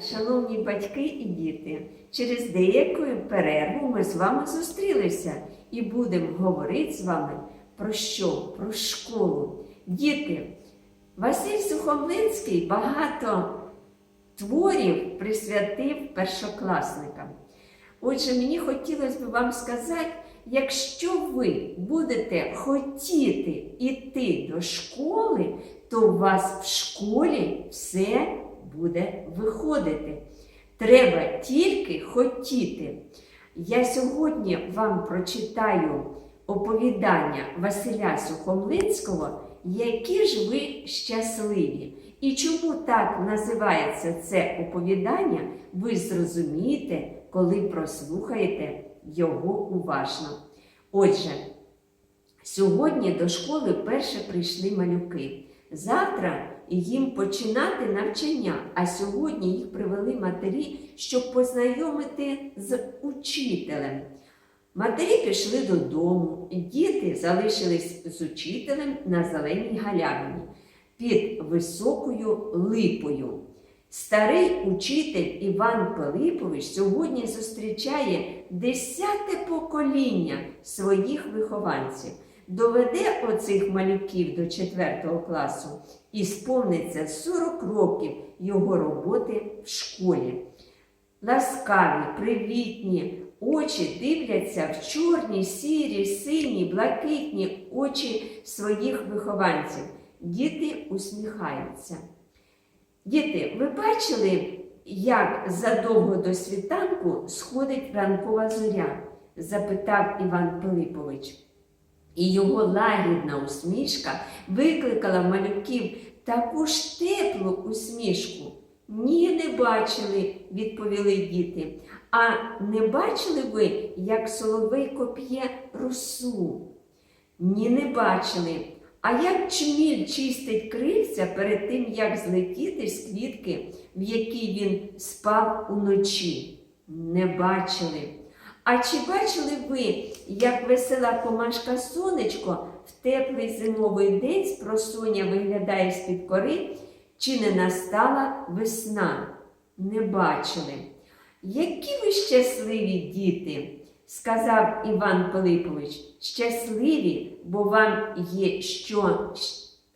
Шановні батьки і діти, через деяку перерву ми з вами зустрілися і будемо говорити з вами про що? Про школу. Діти, Василь Сухомлинський багато творів присвятив першокласникам. Отже, мені хотілося б вам сказати, якщо ви будете хотіти йти до школи, то у вас в школі все буде виходити. Треба тільки хотіти. Я сьогодні вам прочитаю оповідання Василя Сухомлинського, які ж ви щасливі. І чому так називається це оповідання, ви зрозумієте, коли прослухаєте його уважно. Отже, сьогодні до школи вперше прийшли малюки. Завтра їм починати навчання, а сьогодні їх привели матері, щоб познайомити з учителем. Матері пішли додому, діти залишились з учителем на зеленій галявині під високою липою. Старий учитель Іван Пилипович сьогодні зустрічає десяте покоління своїх вихованців, доведе оцих малюків до 4 класу і сповниться 40 років його роботи в школі. Ласкаві, привітні очі дивляться в чорні, сірі, сині, блакитні очі своїх вихованців. Діти усміхаються. Діти, ви бачили, як задовго до світанку сходить ранкова зоря? запитав Іван Пилипович. І його лагідна усмішка викликала малюків таку ж теплу усмішку. Ні, не бачили, відповіли діти. А не бачили ви, як соловейко п'є росу? Ні, не бачили. А як чміль чистить крильця перед тим, як злетіти з квітки, в якій він спав уночі? Не бачили. А чи бачили ви, як весела комашка сонечко в теплий зимовий день з просоння виглядає з-під кори, чи не настала весна? Не бачили. Які ви щасливі діти, сказав Іван Пилипович. Щасливі, бо вам є що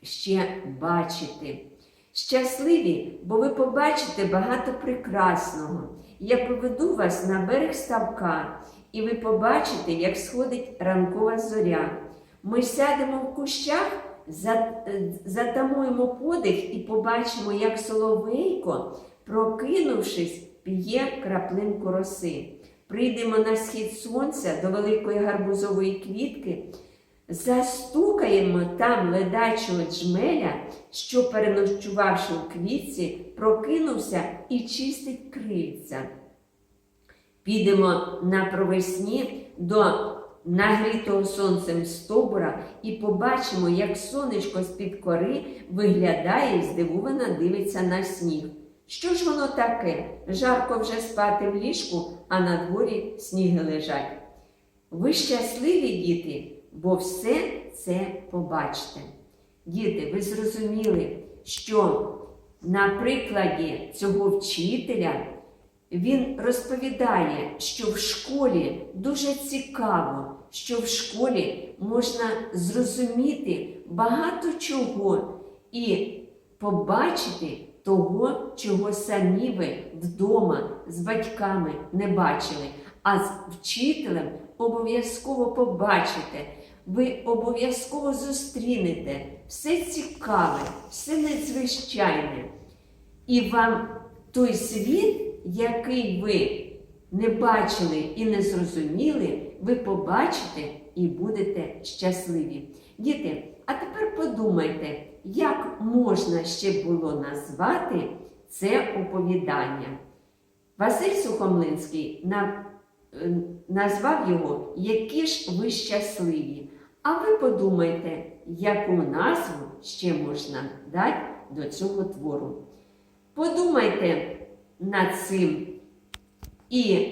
ще бачити. Щасливі, бо ви побачите багато прекрасного. Я поведу вас на берег ставка, і ви побачите, як сходить ранкова зоря. Ми сядемо в кущах, затамуємо подих і побачимо, як соловейко, прокинувшись, п'є краплинку роси. Прийдемо на схід сонця до великої гарбузової квітки, застукаємо там ледачого джмеля, що, переночувавши у квітці, прокинувся і чистить крильця. Підемо на провесні до нагрітого сонцем стовбура і побачимо, як сонечко з-під кори виглядає і здивовано дивиться на сніг. Що ж воно таке? Жарко вже спати в ліжку, а на дворі сніги лежать. Ви щасливі, діти, бо все це побачите. Діти, ви зрозуміли, що на прикладі цього вчителя він розповідає, що в школі дуже цікаво, що в школі можна зрозуміти багато чого і побачити того, чого самі ви вдома з батьками не бачили, а з вчителем обов'язково побачите. Ви обов'язково зустрінете все цікаве, все надзвичайне. І вам той світ, який ви не бачили і не зрозуміли, ви побачите і будете щасливі. Діти, а тепер подумайте, як можна ще було назвати це оповідання? Василь Сухомлинський на, е, назвав його Які ж ви щасливі. А ви подумайте, яку назву ще можна дати до цього твору. Подумайте над цим і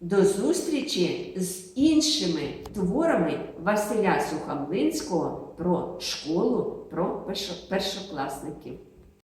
до зустрічі з іншими творами Василя Сухомлинського про школу, про першокласників.